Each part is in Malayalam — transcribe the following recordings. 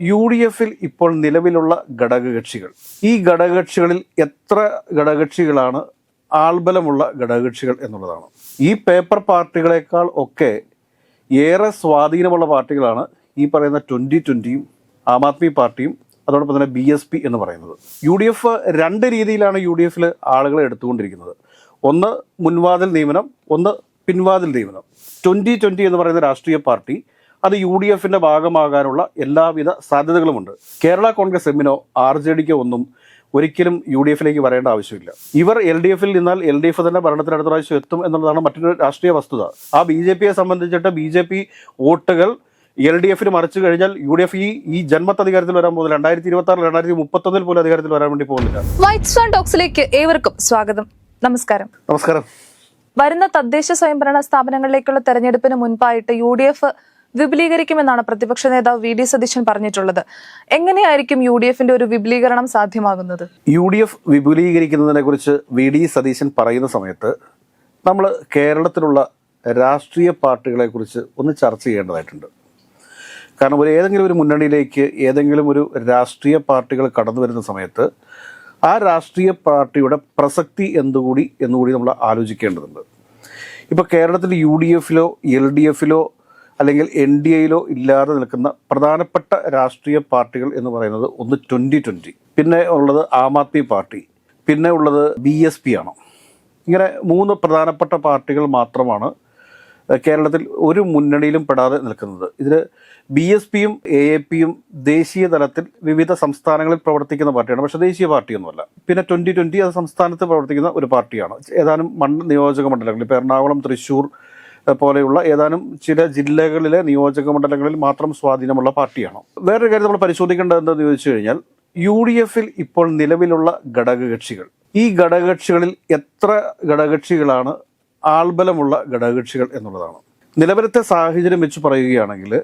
യു ഡി എഫിൽ ഇപ്പോൾ നിലവിലുള്ള ഘടകകക്ഷികൾ. ഈ ഘടകകക്ഷികളിൽ എത്ര ഘടകകക്ഷികളാണ്? ആൾബലമുള്ള ഘടകകക്ഷികൾ എന്നുള്ളതാണ്. ഈ പേപ്പർ പാർട്ടികളെക്കാൾ ഒക്കെ ഏറെ സ്വാധീനമുള്ള പാർട്ടികളാണ് ഈ പറയുന്ന ട്വന്റി ട്വന്റിയും ആം ആദ്മി പാർട്ടിയും അതോടൊപ്പം തന്നെ ബി എസ് പി എന്ന് പറയുന്നത്. യു ഡി എഫ് രണ്ട് രീതിയിലാണ് യു ഡി എഫിൽ ആളുകളെ എടുത്തുകൊണ്ടിരിക്കുന്നത്. ഒന്ന് മുൻവാതിൽ നിയമനം ഒന്ന് പിൻവാതിൽ നിയമനം. ട്വന്റി ട്വന്റി എന്ന് പറയുന്ന രാഷ്ട്രീയ പാർട്ടി അത് യു ഡി എഫിന്റെ ഭാഗമാകാനുള്ള എല്ലാവിധ സാധ്യതകളുമുണ്ട്. കേരള കോൺഗ്രസ് എമ്മിനോ ആർ ജെ ഡിക്കോ ഒന്നും ഒരിക്കലും യു ഡി എഫിലേക്ക് വരേണ്ട ആവശ്യമില്ല. ഇവർ എൽ ഡി എഫിൽ നിന്നാൽ എൽ ഡി എഫ് തന്നെ ഭരണത്തിന് അടുത്ത പ്രാവശ്യം എത്തും എന്നുള്ളതാണ് മറ്റൊരു രാഷ്ട്രീയ വസ്തുത. ആ ബി ജെ പിയെ സംബന്ധിച്ചിട്ട് ബി ജെ പി വോട്ടുകൾ എൽ ഡി എഫിന് മറിച്ചു കഴിഞ്ഞാൽ യു ഡി എഫ് ഈ ഈ ജന്മത്ത് അധികാരത്തിൽ വരാൻ പോകുന്നില്ല. രണ്ടായിരത്തി ഇരുപത്തി ആറ് രണ്ടായിരത്തി മുപ്പത്തൊന്നിൽ പോലും അധികാരത്തിൽ വരാൻ വേണ്ടി പോകുന്നില്ല. വൈറ്റ് സ്റ്റോൺ ടോക്സിലേക്ക് ഏവർക്കും സ്വാഗതം. നമസ്കാരം. നമസ്കാരം. വരുന്ന തദ്ദേശ സ്വയംഭരണ സ്ഥാപനങ്ങളിലേക്കുള്ള തെരഞ്ഞെടുപ്പിന് മുൻപായിട്ട് യു ഡി എഫ് വിപുലീകരിക്കുമെന്നാണ് പ്രതിപക്ഷ നേതാവ് വി ഡി സതീശൻ പറഞ്ഞിട്ടുള്ളത്. എങ്ങനെയായിരിക്കും യു ഡി എഫിന്റെ ഒരു വിപുലീകരണം സാധ്യമാകുന്നത്? യു ഡി എഫ് വിപുലീകരിക്കുന്നതിനെ കുറിച്ച് വി ഡി സതീശൻ പറയുന്ന സമയത്ത് നമ്മൾ കേരളത്തിലുള്ള രാഷ്ട്രീയ പാർട്ടികളെ കുറിച്ച് ഒന്ന് ചർച്ച ചെയ്യേണ്ടതായിട്ടുണ്ട്. കാരണം ഒരു ഏതെങ്കിലും ഒരു മുന്നണിയിലേക്ക് ഏതെങ്കിലും ഒരു രാഷ്ട്രീയ പാർട്ടികൾ കടന്നു വരുന്ന സമയത്ത് ആ രാഷ്ട്രീയ പാർട്ടിയുടെ പ്രസക്തി എന്തുകൂടി എന്നുകൂടി നമ്മൾ ആലോചിക്കേണ്ടതുണ്ട്. ഇപ്പോൾ കേരളത്തിൽ യു ഡി എഫിലോ എൽ ഡി എഫിലോ അല്ലെങ്കിൽ എൻ ഡി എയിലോ ഇല്ലാതെ നിൽക്കുന്ന പ്രധാനപ്പെട്ട രാഷ്ട്രീയ പാർട്ടികൾ എന്ന് പറയുന്നത് ഒന്ന് ട്വന്റി ട്വന്റി പിന്നെ ഉള്ളത് ആം ആദ്മി പാർട്ടി. പിന്നെ ഉള്ളത് ബി എസ് പി ആണ്. ഇങ്ങനെ മൂന്ന് പ്രധാനപ്പെട്ട പാർട്ടികൾ മാത്രമാണ് കേരളത്തിൽ ഒരു മുന്നണിയിലും പെടാതെ നിൽക്കുന്നത്. ഇതിൽ ബി എസ് പിയും എ എ പിയും ദേശീയ തലത്തിൽ വിവിധ സംസ്ഥാനങ്ങളിൽ പ്രവർത്തിക്കുന്ന പാർട്ടിയാണ്. പക്ഷേ ദേശീയ പാർട്ടിയൊന്നുമല്ല. പിന്നെ ട്വന്റി ട്വന്റി അത് സംസ്ഥാനത്ത് പ്രവർത്തിക്കുന്ന ഒരു പാർട്ടിയാണ്. ഏതാനും മണ്ണ് നിയോജക മണ്ഡലങ്ങളിൽ ഇപ്പോൾ എറണാകുളം തൃശ്ശൂർ പോലെയുള്ള ഏതാനും ചില ജില്ലകളിലെ നിയോജക മണ്ഡലങ്ങളിൽ മാത്രം സ്വാധീനമുള്ള പാർട്ടിയാണ്? വേറൊരു കാര്യം നമ്മൾ പരിശോധിക്കേണ്ടത് എന്താണെന്ന് ചോദിച്ചു കഴിഞ്ഞാൽ യു ഡി എഫിൽ ഇപ്പോൾ നിലവിലുള്ള ഘടകകക്ഷികൾ. ഈ ഘടകകക്ഷികളിൽ എത്ര ഘടകകക്ഷികളാണ് ആൾബലമുള്ള ഘടകകക്ഷികൾ എന്നുള്ളതാണ്. നിലവിലത്തെ സാഹചര്യം വെച്ച് പറയുകയാണെങ്കിൽ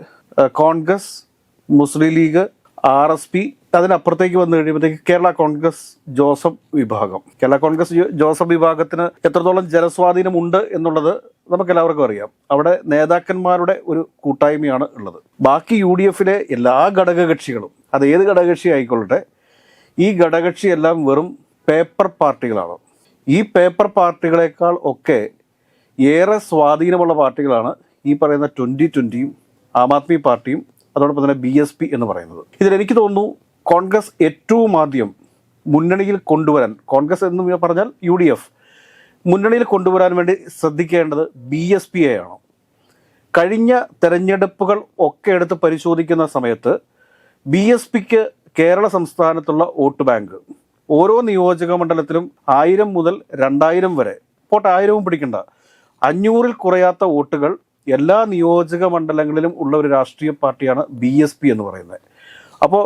Congress Muslim League R S P അതിനപ്പുറത്തേക്ക് വന്നു കഴിയുമ്പോഴത്തേക്ക് കേരള കോൺഗ്രസ് ജോസഫ് വിഭാഗം. കേരള കോൺഗ്രസ് ജോസഫ് വിഭാഗത്തിന് എത്രത്തോളം ജനസ്വാധീനമുണ്ട് എന്നുള്ളത് നമുക്ക് എല്ലാവർക്കും അറിയാം. അവിടെ നേതാക്കന്മാരുടെ ഒരു കൂട്ടായ്മയാണ് ഉള്ളത്. ബാക്കി യു ഡി എഫിലെ എല്ലാ ഘടകകക്ഷികളും അത് ഏത് ഘടകകക്ഷി ആയിക്കൊള്ളട്ടെ ഈ ഘടകകക്ഷി എല്ലാം വെറും പേപ്പർ പാർട്ടികളാണ്. ഈ പേപ്പർ പാർട്ടികളെക്കാൾ ഒക്കെ ഏറെ സ്വാധീനമുള്ള പാർട്ടികളാണ് ഈ പറയുന്ന ട്വന്റി ട്വന്റിയും ആം ആദ്മി പാർട്ടിയും അതോടൊപ്പം തന്നെ ബി എസ് പി എന്ന് പറയുന്നത്. ഇതിലെനിക്ക് തോന്നുന്നു കോൺഗ്രസ് ഏറ്റവും ആദ്യം മുന്നണിയിൽ കൊണ്ടുവരാൻ കോൺഗ്രസ് എന്ന് പറഞ്ഞാൽ യു ഡി എഫ് മുന്നണിയിൽ കൊണ്ടുവരാൻ വേണ്ടി ശ്രദ്ധിക്കേണ്ടത് ബി എസ് പി ആണ് കഴിഞ്ഞ തെരഞ്ഞെടുപ്പുകൾ ഒക്കെ എടുത്ത് പരിശോധിക്കുന്ന സമയത്ത് ബി എസ് പിക്ക് കേരള സംസ്ഥാനത്തുള്ള വോട്ട് ബാങ്ക് ഓരോ നിയോജക മണ്ഡലത്തിലും ആയിരം മുതൽ രണ്ടായിരം വരെ പോട്ട് ആയിരവും പിടിക്കണ്ട അഞ്ഞൂറിൽ കുറയാത്ത വോട്ടുകൾ എല്ലാ നിയോജക മണ്ഡലങ്ങളിലും ഉള്ള ഒരു രാഷ്ട്രീയ പാർട്ടിയാണ് ബി എസ് പി എന്ന് പറയുന്നത്. അപ്പോൾ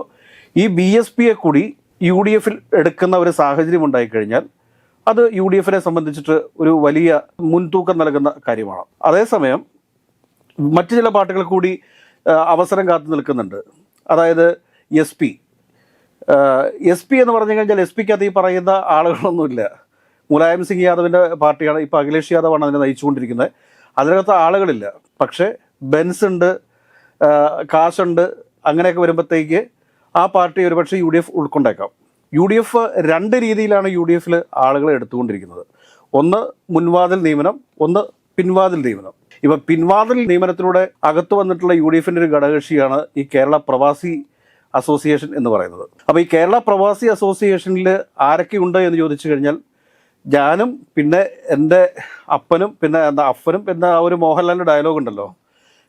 ഈ ബി എസ് പിയെ കൂടി യു ഡി എഫിൽ എടുക്കുന്ന ഒരു സാഹചര്യം ഉണ്ടായിക്കഴിഞ്ഞാൽ അത് യു ഡി എഫിനെ സംബന്ധിച്ചിട്ട് ഒരു വലിയ മുൻതൂക്കം നൽകുന്ന കാര്യമാണ്. അതേസമയം മറ്റു ചില പാർട്ടികൾ കൂടി അവസരം കാത്തു നിൽക്കുന്നുണ്ട്. അതായത് എസ് പി. എസ് പി എന്ന് പറഞ്ഞു കഴിഞ്ഞാൽ എസ് പിക്ക് അത് ഈ പറയുന്ന ആളുകളൊന്നുമില്ല. മുലായം സിംഗ് യാദവിന്റെ പാർട്ടിയാണ്. ഇപ്പോൾ അഖിലേഷ് യാദവാണ് അതിനെ നയിച്ചുകൊണ്ടിരിക്കുന്നത്. അതിനകത്ത് ആളുകളില്ല. പക്ഷേ ബെൻസ് ഉണ്ട് കാശുണ്ട് അങ്ങനെയൊക്കെ വരുമ്പോഴത്തേക്ക് ആ പാർട്ടി ഒരുപക്ഷെ യു ഡി എഫ് ഉൾക്കൊണ്ടേക്കാം. യു ഡി എഫ് രണ്ട് രീതിയിലാണ് യു ഡി എഫിൽ ആളുകളെ എടുത്തുകൊണ്ടിരിക്കുന്നത്. ഒന്ന് മുൻവാതിൽ നിയമനം ഒന്ന് പിൻവാതിൽ നിയമനം. ഇപ്പൊ പിൻവാതിൽ നിയമനത്തിലൂടെ അകത്തു വന്നിട്ടുള്ള യു ഡി എഫിന്റെ ഒരു ഘടകകക്ഷിയാണ് ഈ കേരള പ്രവാസി അസോസിയേഷൻ എന്ന് പറയുന്നത്. അപ്പോൾ ഈ കേരള പ്രവാസി അസോസിയേഷനിൽ ആരൊക്കെ ഉണ്ട് എന്ന് ചോദിച്ചു കഴിഞ്ഞാൽ ഞാനും പിന്നെ എന്റെ അപ്പനും പിന്നെ എന്താ അപ്പനും പിന്നെ ആ ഒരു മോഹൻലാലിന്റെ ഡയലോഗ് ഉണ്ടല്ലോ.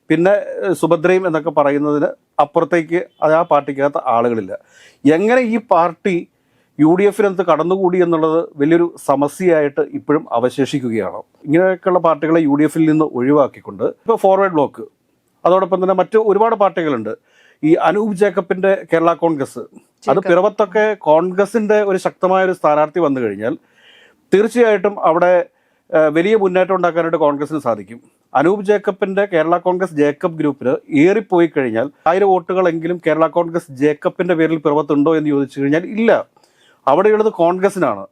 പിന്നെ സുഭദ്രയും എന്നൊക്കെ പറയുന്നതിന് അപ്പുറത്തേക്ക് അത് ആ പാർട്ടിക്കകത്ത് ആളുകളില്ല. എങ്ങനെ ഈ പാർട്ടി യു ഡി എഫിനകത്ത് കടന്നുകൂടി എന്നുള്ളത് വലിയൊരു സമസ്യയായിട്ട് ഇപ്പോഴും അവശേഷിക്കുകയാണ്. ഇങ്ങനെയൊക്കെയുള്ള പാർട്ടികളെ യു ഡി എഫിൽ നിന്ന് ഒഴിവാക്കിക്കൊണ്ട് ഇപ്പോൾ ഫോർവേഡ് ബ്ലോക്ക് അതോടൊപ്പം തന്നെ മറ്റു ഒരുപാട് പാർട്ടികളുണ്ട്. ഈ അനൂപ് ജേക്കബിന്റെ കേരള കോൺഗ്രസ് അത് പിറവത്തൊക്കെ കോൺഗ്രസിന്റെ ഒരു ശക്തമായ ഒരു സ്ഥാനാർത്ഥി വന്നു കഴിഞ്ഞാൽ തീർച്ചയായിട്ടും അവിടെ വലിയ മുന്നേറ്റം ഉണ്ടാക്കാനായിട്ട് കോൺഗ്രസിന് സാധിക്കും. അനൂപ് ജേക്കബിന്റെ കേരള കോൺഗ്രസ് ജേക്കബ് ഗ്രൂപ്പിന് ഏറിപ്പോയി കഴിഞ്ഞാൽ ആയിരം വോട്ടുകളെങ്കിലും കേരള കോൺഗ്രസ് ജേക്കബിന്റെ പേരിൽ പിറവത്തുണ്ടോ എന്ന് ചോദിച്ചു കഴിഞ്ഞാൽ ഇല്ല. അവിടെയുള്ളത് കോൺഗ്രസിനാണ്.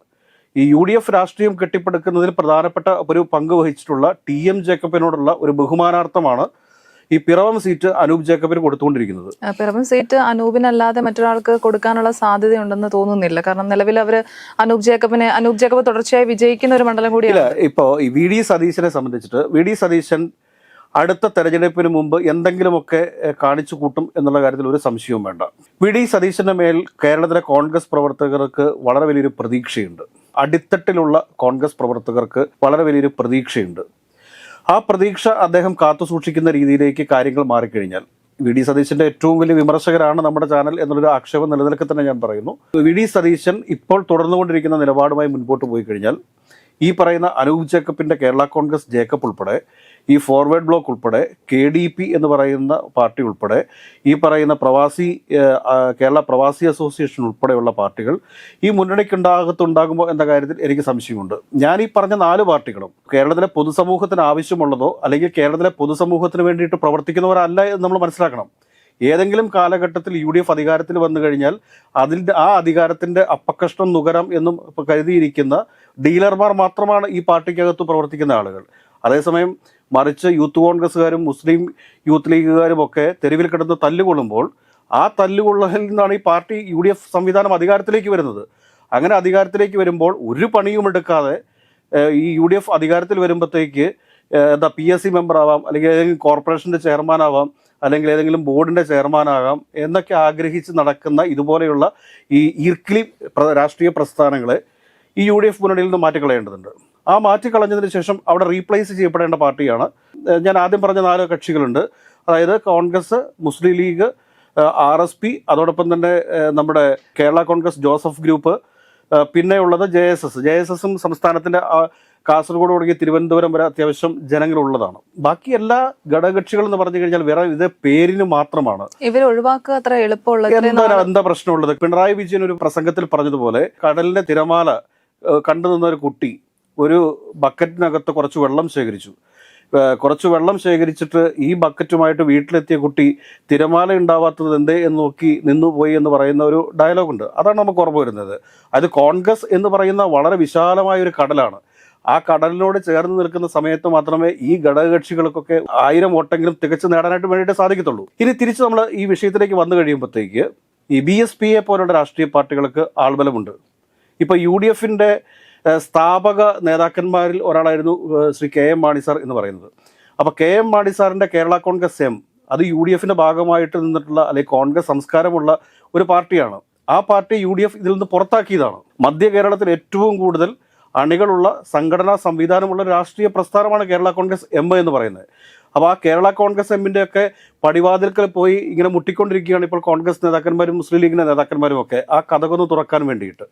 ഈ യു ഡി എഫ് രാഷ്ട്രീയം കെട്ടിപ്പടുക്കുന്നതിൽ പ്രധാനപ്പെട്ട ഒരു പങ്ക് വഹിച്ചിട്ടുള്ള ടി എം ജേക്കബിനോടുള്ള ഒരു ബഹുമാനാർത്ഥമാണ് ഈ പിറവം സീറ്റ് അനൂപ് ജേക്കബിന് കൊടുത്തുകൊണ്ടിരിക്കുന്നത്. പിറവം സീറ്റ് അനൂപിനല്ലാതെ മറ്റൊരാൾക്ക് കൊടുക്കാനുള്ള സാധ്യതയുണ്ടെന്ന് തോന്നുന്നില്ല. കാരണം നിലവിൽ അവർ അനൂപ് ജേക്കബിനെ അനൂപ് ജേക്കബ് തുടർച്ചയായി വിജയിക്കുന്ന ഒരു മണ്ഡലം കൂടിയാണ്. ഇപ്പോൾ ഈ വി ഡി സതീശനെ സംബന്ധിച്ചിട്ട് വി ഡി സതീശൻ അടുത്ത തെരഞ്ഞെടുപ്പിന് മുമ്പ് എന്തെങ്കിലുമൊക്കെ കാണിച്ചു കൂട്ടും എന്നുള്ള കാര്യത്തിൽ ഒരു സംശയവും വേണ്ട. വി ഡി സതീശന്റെ മേൽ കേരളത്തിലെ കോൺഗ്രസ് പ്രവർത്തകർക്ക് വളരെ വലിയൊരു പ്രതീക്ഷയുണ്ട്. അടിത്തട്ടിലുള്ള കോൺഗ്രസ് പ്രവർത്തകർക്ക് വളരെ വലിയൊരു പ്രതീക്ഷയുണ്ട്. ആ പ്രതീക്ഷ അദ്ദേഹം കാത്തു സൂക്ഷിക്കുന്ന രീതിയിലേക്ക് കാര്യങ്ങൾ മാറിക്കഴിഞ്ഞാൽ. വി ഡി സതീശന്റെ ഏറ്റവും വലിയ വിമർശകരാണ് നമ്മുടെ ചാനൽ എന്നുള്ളൊരു ആക്ഷേപം നിലനിൽക്കെ തന്നെ ഞാൻ പറയുന്നു. വി ഡി സതീശൻ ഇപ്പോൾ തുടർന്നുകൊണ്ടിരിക്കുന്ന നിലപാടുമായി മുൻപോട്ട് പോയി കഴിഞ്ഞാൽ ഈ പറയുന്ന അനൂപ് ജേക്കബിന്റെ കേരള കോൺഗ്രസ് ജേക്കബ് ഉൾപ്പെടെ ഈ ഫോർവേഡ് ബ്ലോക്ക് ഉൾപ്പെടെ കെ ഡി പി എന്ന് പറയുന്ന പാർട്ടി ഉൾപ്പെടെ ഈ പറയുന്ന പ്രവാസി കേരള പ്രവാസി അസോസിയേഷൻ ഉൾപ്പെടെയുള്ള പാർട്ടികൾ ഈ മുന്നണിക്കുണ്ടാകത്തുണ്ടാകുമ്പോൾ എന്ന കാര്യത്തിൽ എനിക്ക് സംശയമുണ്ട്. ഞാൻ ഈ പറഞ്ഞ നാല് പാർട്ടികളും കേരളത്തിലെ പൊതുസമൂഹത്തിന് ആവശ്യമുള്ളതോ അല്ലെങ്കിൽ കേരളത്തിലെ പൊതുസമൂഹത്തിന് വേണ്ടിയിട്ട് പ്രവർത്തിക്കുന്നവരല്ല എന്ന് നമ്മൾ മനസ്സിലാക്കണം. ഏതെങ്കിലും കാലഘട്ടത്തിൽ യു ഡി എഫ് അധികാരത്തിൽ വന്നു കഴിഞ്ഞാൽ അതിന്റെ ആ അധികാരത്തിന്റെ അപ്പക്കഷ്ണം നുകരം എന്നും കരുതിയിരിക്കുന്ന ഡീലർമാർ മാത്രമാണ് ഈ പാർട്ടിക്കകത്ത് പ്രവർത്തിക്കുന്ന ആളുകൾ. അതേസമയം മറിച്ച് യൂത്ത് കോൺഗ്രസ്സുകാരും മുസ്ലിം യൂത്ത് ലീഗുകാരും ഒക്കെ തെരുവിൽ കിടന്ന് തല്ലുകൊള്ളുമ്പോൾ ആ തല്ലുകൊള്ളലിൽ നിന്നാണ് ഈ പാർട്ടി യു ഡി എഫ് സംവിധാനം അധികാരത്തിലേക്ക് വരുന്നത്. അങ്ങനെ അധികാരത്തിലേക്ക് വരുമ്പോൾ ഒരു പണിയും എടുക്കാതെ ഈ യു ഡി എഫ് അധികാരത്തിൽ വരുമ്പോഴത്തേക്ക് എന്താ പി എസ് സി മെമ്പർ ആവാം അല്ലെങ്കിൽ ഏതെങ്കിലും കോർപ്പറേഷന്റെ ചെയർമാൻ ആവാം അല്ലെങ്കിൽ ഏതെങ്കിലും ബോർഡിന്റെ ചെയർമാൻ ആകാം എന്നൊക്കെ ആഗ്രഹിച്ച് നടക്കുന്ന ഇതുപോലെയുള്ള ഈ ഈർക്കിലി പ്ര- രാഷ്ട്രീയ പ്രസ്ഥാനങ്ങളെ ഈ യു ഡി എഫ് മുന്നണിയിൽ നിന്ന് മാറ്റിക്കളയേണ്ടതുണ്ട്. ആ മാറ്റിക്കളഞ്ഞതിന് ശേഷം അവിടെ റീപ്ലേസ് ചെയ്യപ്പെടേണ്ട പാർട്ടിയാണ്. ഞാൻ ആദ്യം പറഞ്ഞ നാല് കക്ഷികളുണ്ട്. അതായത് Congress Muslim League R S P അതോടൊപ്പം തന്നെ നമ്മുടെ കേരള കോൺഗ്രസ് ജോസഫ് ഗ്രൂപ്പ് പിന്നെയുള്ളത് J S S. J S എസും സംസ്ഥാനത്തിന്റെ കാസർഗോഡ് തുടങ്ങി തിരുവനന്തപുരം വരെ അത്യാവശ്യം ജനങ്ങളുള്ളതാണ്. ബാക്കി എല്ലാ ഘടകകക്ഷികൾ എന്ന് പറഞ്ഞു കഴിഞ്ഞാൽ വേറെ ഇത് പേരിന് മാത്രമാണ്. ഇവർ ഒഴിവാക്കുക അത്ര എളുപ്പമുള്ള എന്താ പ്രശ്നമുള്ളത്? പിണറായി വിജയൻ ഒരു പ്രസംഗത്തിൽ പറഞ്ഞതുപോലെ കടലിന്റെ തിരമാല കണ്ടു നിന്ന ഒരു കുട്ടി ഒരു ബക്കറ്റിനകത്ത് കുറച്ച് വെള്ളം ശേഖരിച്ചു. കുറച്ച് വെള്ളം ശേഖരിച്ചിട്ട് ഈ ബക്കറ്റുമായിട്ട് വീട്ടിലെത്തിയ കുട്ടി തിരമാല ഉണ്ടാവാത്തത് എന്തേ എന്ന് നോക്കി നിന്നുപോയി എന്ന് പറയുന്ന ഒരു ഡയലോഗുണ്ട് അതാണ് നമുക്ക് ഓർമ്മ വരുന്നത്. അത് കോൺഗ്രസ് എന്ന് പറയുന്ന വളരെ വിശാലമായ ഒരു കടലാണ്. ആ കടലിനോട് ചേർന്ന് നിൽക്കുന്ന സമയത്ത് മാത്രമേ ഈ ഘടകകക്ഷികൾക്കൊക്കെ ആയിരം വോട്ടെങ്കിലും തികച്ചു നേടാനായിട്ട് വേണ്ടിയിട്ട് സാധിക്കത്തുള്ളൂ. ഇനി തിരിച്ച് നമ്മൾ ഈ വിഷയത്തിലേക്ക് വന്നു കഴിയുമ്പോഴത്തേക്ക് ഈ ബി എസ് പിയെ പോലുള്ള രാഷ്ട്രീയ പാർട്ടികൾക്ക് ആൾബലമുണ്ട്. ഇപ്പോൾ യു ഡി എഫിന്റെ സ്ഥാപക നേതാക്കന്മാരിൽ ഒരാളായിരുന്നു Shri K M Mani sir എന്ന് പറയുന്നത്. അപ്പോൾ കെ എം മാണി സാറിന്റെ കേരള കോൺഗ്രസ് എം അത് യു ഡി എഫിന്റെ ഭാഗമായിട്ട് നിന്നിട്ടുള്ള അല്ലെങ്കിൽ കോൺഗ്രസ് സംസ്കാരമുള്ള ഒരു പാർട്ടിയാണ്. ആ പാർട്ടി യു ഡി എഫ് ഇതിൽ നിന്ന് പുറത്താക്കിയതാണ്. മധ്യ കേരളത്തിൽ ഏറ്റവും കൂടുതൽ അണികളുള്ള സംഘടനാ സംവിധാനമുള്ള രാഷ്ട്രീയ പ്രസ്ഥാനമാണ് കേരള കോൺഗ്രസ് എം എന്ന് പറയുന്നത്. അപ്പോൾ ആ കേരള കോൺഗ്രസ് എമ്മിന്റെ ഒക്കെ പടിവാതിൽക്കൽ പോയി ഇങ്ങനെ മുട്ടിക്കൊണ്ടിരിക്കുകയാണ് ഇപ്പോൾ കോൺഗ്രസ് നേതാക്കന്മാരും മുസ്ലിം ലീഗിന്റെ നേതാക്കന്മാരും ഒക്കെ. ആ കഥകൊന്ന് തുറക്കാൻ വേണ്ടിയിട്ട്.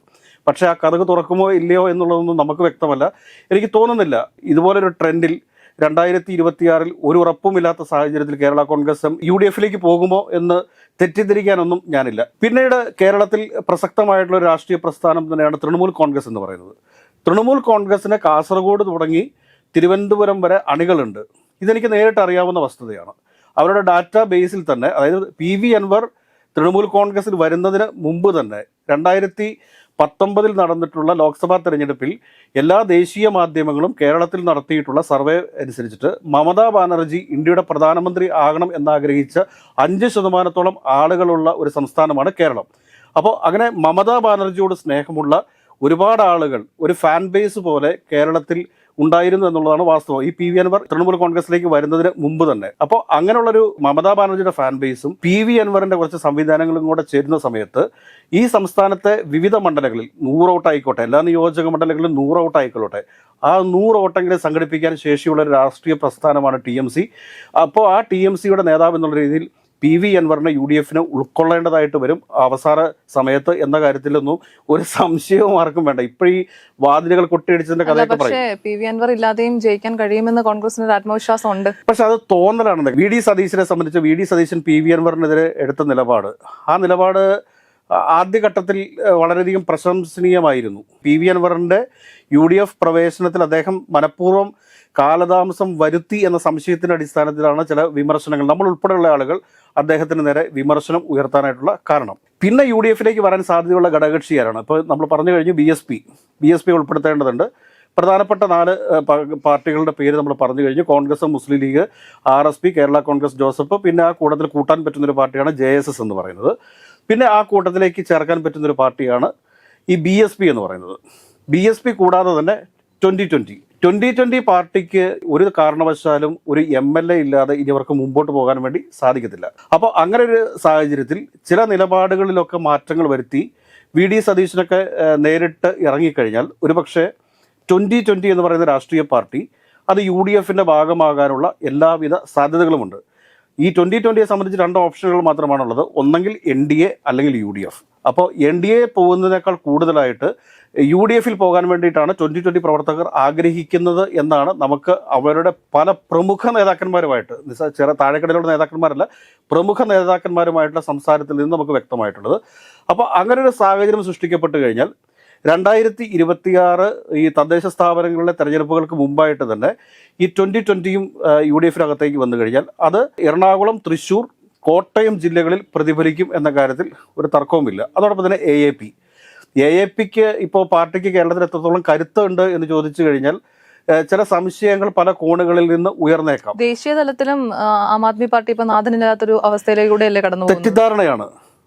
പക്ഷേ ആ കഥക് തുറക്കുമോ ഇല്ലയോ എന്നുള്ളതൊന്നും നമുക്ക് വ്യക്തമല്ല. എനിക്ക് തോന്നുന്നില്ല ഇതുപോലൊരു ട്രെൻഡിൽ രണ്ടായിരത്തി ഇരുപത്തിയാറിൽ ഒരു ഉറപ്പുമില്ലാത്ത സാഹചര്യത്തിൽ കേരള കോൺഗ്രസ് യു ഡി എഫിലേക്ക് പോകുമോ എന്ന് തെറ്റിദ്ധരിക്കാനൊന്നും ഞാനില്ല. പിന്നീട് കേരളത്തിൽ പ്രസക്തമായിട്ടുള്ള ഒരു രാഷ്ട്രീയ പ്രസ്ഥാനം തന്നെയാണ് തൃണമൂൽ കോൺഗ്രസ് എന്ന് പറയുന്നത്. തൃണമൂൽ കോൺഗ്രസിന് കാസർഗോഡ് തുടങ്ങി തിരുവനന്തപുരം വരെ അണികളുണ്ട്. ഇതെനിക്ക് നേരിട്ട് അറിയാവുന്ന വസ്തുതയാണ്. അവരുടെ ഡാറ്റാ ബേസിൽ തന്നെ അതായത് പി വി അൻവർ തൃണമൂൽ കോൺഗ്രസിൽ വരുന്നതിന് മുമ്പ് തന്നെ രണ്ടായിരത്തി പത്തൊമ്പതിൽ നടന്നിട്ടുള്ള ലോക്സഭാ തെരഞ്ഞെടുപ്പിൽ എല്ലാ ദേശീയ മാധ്യമങ്ങളും കേരളത്തിൽ നടത്തിയിട്ടുള്ള സർവേ അനുസരിച്ചിട്ട് മമതാ ബാനർജി ഇന്ത്യയുടെ പ്രധാനമന്ത്രി ആകണം എന്നാഗ്രഹിച്ച അഞ്ച് ശതമാനത്തോളം ആളുകളുള്ള ഒരു സംസ്ഥാനമാണ് കേരളം. അപ്പോൾ അങ്ങനെ മമതാ ബാനർജിയോട് സ്നേഹമുള്ള ഒരുപാട് ആളുകൾ ഒരു ഫാൻ ബേസ് പോലെ കേരളത്തിൽ ഉണ്ടായിരുന്നു എന്നുള്ളതാണ് വാസ്തവം. ഈ പി വി അൻവർ തൃണമൂൽ കോൺഗ്രസിലേക്ക് വരുന്നതിന് മുമ്പ് തന്നെ. അപ്പോൾ അങ്ങനെയുള്ളൊരു മമതാ ബാനർജിയുടെ ഫാൻ ബേസും പി വി അൻവറിന്റെ കുറച്ച് സംവിധാനങ്ങളും കൂടെ ചേരുന്ന സമയത്ത് ഈ സംസ്ഥാനത്തെ വിവിധ മണ്ഡലങ്ങളിൽ നൂറ് ഔട്ടായിക്കോട്ടെ എല്ലാ നിയോജക മണ്ഡലങ്ങളിലും നൂറ് ഔട്ടായിക്കോട്ടെ ആ നൂറ് ഓട്ടെങ്കിലും സംഘടിപ്പിക്കാൻ ശേഷിയുള്ള ഒരു രാഷ്ട്രീയ പ്രസ്ഥാനമാണ് ടി എം സി. അപ്പോൾ ആ ടി എം സിയുടെ നേതാവ് എന്നുള്ള രീതിയിൽ പി വി അൻവറിനെ യു ഡി എഫിന് ഉൾക്കൊള്ളേണ്ടതായിട്ട് വരും അവസാന സമയത്ത് എന്ന കാര്യത്തിലൊന്നും ഒരു സംശയവും ആർക്കും വേണ്ട. ഇപ്പോഴീ വാതിലുകൾ കൊട്ടിയടിച്ചതിന്റെ കഥയൊക്കെ പറയും. പി വി അൻവർ ഇല്ലാതെയും ജയിക്കാൻ കഴിയുമെന്ന് കോൺഗ്രസിന് ഒരു ആത്മവിശ്വാസം ഉണ്ട് പക്ഷെ അത് തോന്നലാണെന്ന് വി ഡി സതീശനെ സംബന്ധിച്ച് V D Satheesan P V അൻവറിനെതിരെ എടുത്ത നിലപാട്. ആ നിലപാട് ആദ്യഘട്ടത്തിൽ വളരെയധികം പ്രശംസനീയമായിരുന്നു. പി വി അൻവറിന്റെ യു ഡി എഫ് പ്രവേശനത്തിൽ അദ്ദേഹം മനഃപൂർവം കാലതാമസം വരുത്തി എന്ന സംശയത്തിന്റെ അടിസ്ഥാനത്തിലാണ് ചില വിമർശനങ്ങൾ. നമ്മൾ ഉൾപ്പെടെയുള്ള ആളുകൾ അദ്ദേഹത്തിന് നേരെ വിമർശനം ഉയർത്താനായിട്ടുള്ള കാരണം. പിന്നെ യു ഡി എഫിലേക്ക് വരാൻ സാധ്യതയുള്ള ഘടകകക്ഷിയാരാണ് ഇപ്പോൾ നമ്മൾ പറഞ്ഞു കഴിഞ്ഞു B S P. B S P ഉൾപ്പെടുത്തേണ്ടതുണ്ട്. പ്രധാനപ്പെട്ട നാല് പാർട്ടികളുടെ പേര് നമ്മൾ പറഞ്ഞു കഴിഞ്ഞു. Congress Muslim League R S P Kerala Congress Joseph. പിന്നെ ആ കൂട്ടത്തിൽ കൂട്ടാൻ പറ്റുന്ന ഒരു പാർട്ടിയാണ് ജെ എസ് എസ് എന്ന് പറയുന്നത്. പിന്നെ ആ കൂട്ടത്തിലേക്ക് ചേർക്കാൻ പറ്റുന്ന ഒരു പാർട്ടിയാണ് ഈ ബി എസ് പി എന്ന് പറയുന്നത്. ബി എസ് പി കൂടാതെ തന്നെ ട്വന്റി ട്വന്റി. ട്വന്റി ട്വന്റി പാർട്ടിക്ക് ഒരു കാരണവശാലും ഒരു എം എൽ എ ഇല്ലാതെ ഇനി അവർക്ക് മുമ്പോട്ട് പോകാൻ വേണ്ടി സാധിക്കത്തില്ല. അപ്പോൾ അങ്ങനെ ഒരു സാഹചര്യത്തിൽ ചില നിലപാടുകളിലൊക്കെ മാറ്റങ്ങൾ വരുത്തി വി ഡി സതീശനൊക്കെ നേരിട്ട് ഇറങ്ങിക്കഴിഞ്ഞാൽ ഒരുപക്ഷെ ട്വന്റി ട്വന്റി എന്ന് പറയുന്ന രാഷ്ട്രീയ പാർട്ടി അത് യു ഡി എഫിന്റെ ഭാഗമാകാനുള്ള എല്ലാവിധ സാധ്യതകളുമുണ്ട്. ഈ ട്വന്റി ട്വന്റിയെ സംബന്ധിച്ച് രണ്ട് ഓപ്ഷനുകൾ മാത്രമാണുള്ളത്. ഒന്നെങ്കിൽ എൻ ഡി എ അല്ലെങ്കിൽ യു ഡി എഫ്. അപ്പോൾ എൻ ഡി എ പോകുന്നതിനേക്കാൾ കൂടുതലായിട്ട് യു ഡി എഫിൽ പോകാൻ വേണ്ടിയിട്ടാണ് ട്വന്റി ട്വന്റി പ്രവർത്തകർ ആഗ്രഹിക്കുന്നത് എന്നാണ് നമുക്ക് അവരുടെ പല പ്രമുഖ നേതാക്കന്മാരുമായിട്ട് ചെറ താഴെക്കടയിലുള്ള നേതാക്കന്മാരല്ല പ്രമുഖ നേതാക്കന്മാരുമായിട്ടുള്ള സംസാരത്തിൽ നിന്ന് നമുക്ക് വ്യക്തമായിട്ടുള്ളത്. അപ്പോൾ അങ്ങനെ ഒരു സാഹചര്യം സൃഷ്ടിക്കപ്പെട്ടു കഴിഞ്ഞാൽ രണ്ടായിരത്തി ഇരുപത്തിയാറ് ഈ തദ്ദേശ സ്ഥാപനങ്ങളിലെ തെരഞ്ഞെടുപ്പുകൾക്ക് മുമ്പായിട്ട് തന്നെ ഈ ട്വന്റി ട്വന്റിയും യു ഡി എഫിനകത്തേക്ക് വന്നു കഴിഞ്ഞാൽ അത് എറണാകുളം തൃശൂർ കോട്ടയം ജില്ലകളിൽ പ്രതിഫലിക്കും എന്ന കാര്യത്തിൽ ഒരു തർക്കവുമില്ല. അതോടൊപ്പം തന്നെ A A P. A A പിക്ക് ഇപ്പോൾ പാർട്ടിക്ക് കേരളത്തിൽ എത്രത്തോളം കരുത്തുണ്ട് എന്ന് ചോദിച്ചു കഴിഞ്ഞാൽ ചില സംശയങ്ങൾ പല കോണുകളിൽ നിന്ന് ഉയർന്നേക്കാം. ദേശീയ തലത്തിലും ആ, ആദ്മി പാർട്ടി ഇപ്പൊ നാഥനില്ലാത്തൊരു അവസ്ഥയിലൂടെ അല്ലേ കടന്നു തെറ്റിദ്ധാരണയാണ്.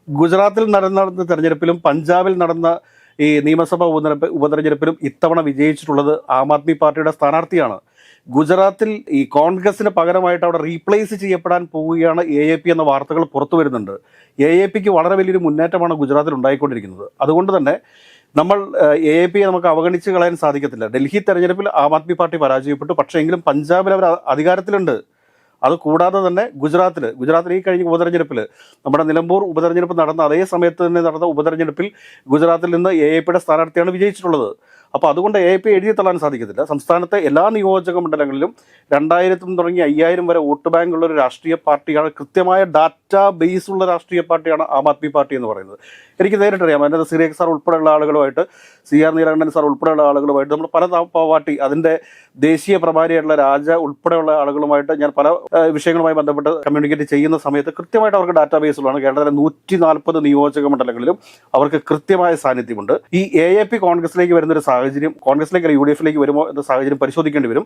ഗുജറാത്തിൽ നടന്ന തെരഞ്ഞെടുപ്പിലും പഞ്ചാബിൽ നടന്ന ഈ നിയമസഭാ ഉപതെരഞ്ഞെടുപ്പ് ഉപതെരഞ്ഞെടുപ്പിലും ഇത്തവണ വിജയിച്ചിട്ടുള്ളത് ആം ആദ്മി പാർട്ടിയുടെ സ്ഥാനാർത്ഥിയാണ്. ഗുജറാത്തിൽ ഈ കോൺഗ്രസിന് പകരമായിട്ട് അവിടെ റീപ്ലേസ് ചെയ്യപ്പെടാൻ പോവുകയാണ് എ എ പി എന്ന വാർത്തകൾ പുറത്തു വരുന്നുണ്ട്. എ എ പിക്ക് വളരെ വലിയൊരു മുന്നേറ്റമാണ് ഗുജറാത്തിൽ ഉണ്ടായിക്കൊണ്ടിരിക്കുന്നത്. അതുകൊണ്ട് തന്നെ നമ്മൾ എ എ പിയെ നമുക്ക് അവഗണിച്ച് കളയാൻ സാധിക്കത്തില്ല. ഡൽഹി തെരഞ്ഞെടുപ്പിൽ ആം ആദ്മി പാർട്ടി പരാജയപ്പെട്ടു. പക്ഷേ എങ്കിലും പഞ്ചാബിൽ അവർ അധികാരത്തിലുണ്ട്. അത് കൂടാതെ തന്നെ ഗുജറാത്തിൽ ഗുജറാത്തിൽ ഈ കഴിഞ്ഞ ഉപതെരഞ്ഞെടുപ്പിൽ നമ്മുടെ നിലമ്പൂർ ഉപതെരഞ്ഞെടുപ്പ് നടന്ന അതേ സമയത്ത് തന്നെ നടന്ന ഉപതെരഞ്ഞെടുപ്പിൽ ഗുജറാത്തിൽ നിന്ന് എ എ പിയുടെ സ്ഥാനാർത്ഥിയാണ് വിജയിച്ചിട്ടുള്ളത്. അപ്പോൾ അതുകൊണ്ട് എ പി എഴുതി തള്ളാൻ സാധിക്കത്തില്ല. സംസ്ഥാനത്തെ എല്ലാ നിയോജക മണ്ഡലങ്ങളിലും രണ്ടായിരത്തും തുടങ്ങി അയ്യായിരം വരെ വോട്ട് ബാങ്കുള്ള ഒരു രാഷ്ട്രീയ പാർട്ടിയാണ് കൃത്യമായ ഡാറ്റ ബേസ് ഉള്ള രാഷ്ട്രീയ പാർട്ടിയാണ് ആം ആദ്മി പാർട്ടി എന്ന് പറയുന്നത്. എനിക്ക് നേരിട്ടറിയാം. അതിനകത്ത് സിറിയക് സാർ ഉൾപ്പെടെയുള്ള ആളുകളുമായിട്ട് സി ആർ നീലകണ്ഠൻ സാർ ഉൾപ്പെടെയുള്ള ആളുകളുമായിട്ട് നമ്മൾ പല പാർട്ടി അതിന്റെ ദേശീയ പ്രഭാരിയായിട്ടുള്ള രാജ ഉൾപ്പെടെയുള്ള ആളുകളുമായിട്ട് ഞാൻ പല വിഷയങ്ങളുമായി ബന്ധപ്പെട്ട് കമ്മ്യൂണിക്കേറ്റ് ചെയ്യുന്ന സമയത്ത് കൃത്യമായിട്ട് അവർക്ക് ഡാറ്റാ ബേസുകളാണ് കേരളത്തിലെ നൂറ്റി നാൽപ്പത് നിയോജക മണ്ഡലങ്ങളിലും അവർക്ക് കൃത്യമായ സാന്നിധ്യമുണ്ട്. ഈ എ എ പി കോൺഗ്രസിലേക്ക് വരുന്ന ഒരു സാഹചര്യം കോൺഗ്രസിലേക്ക് അല്ലെങ്കിൽ യു ഡി എഫിലേക്ക് വരുമോ എന്ന സാഹചര്യം പരിശോധിക്കേണ്ടി വരും.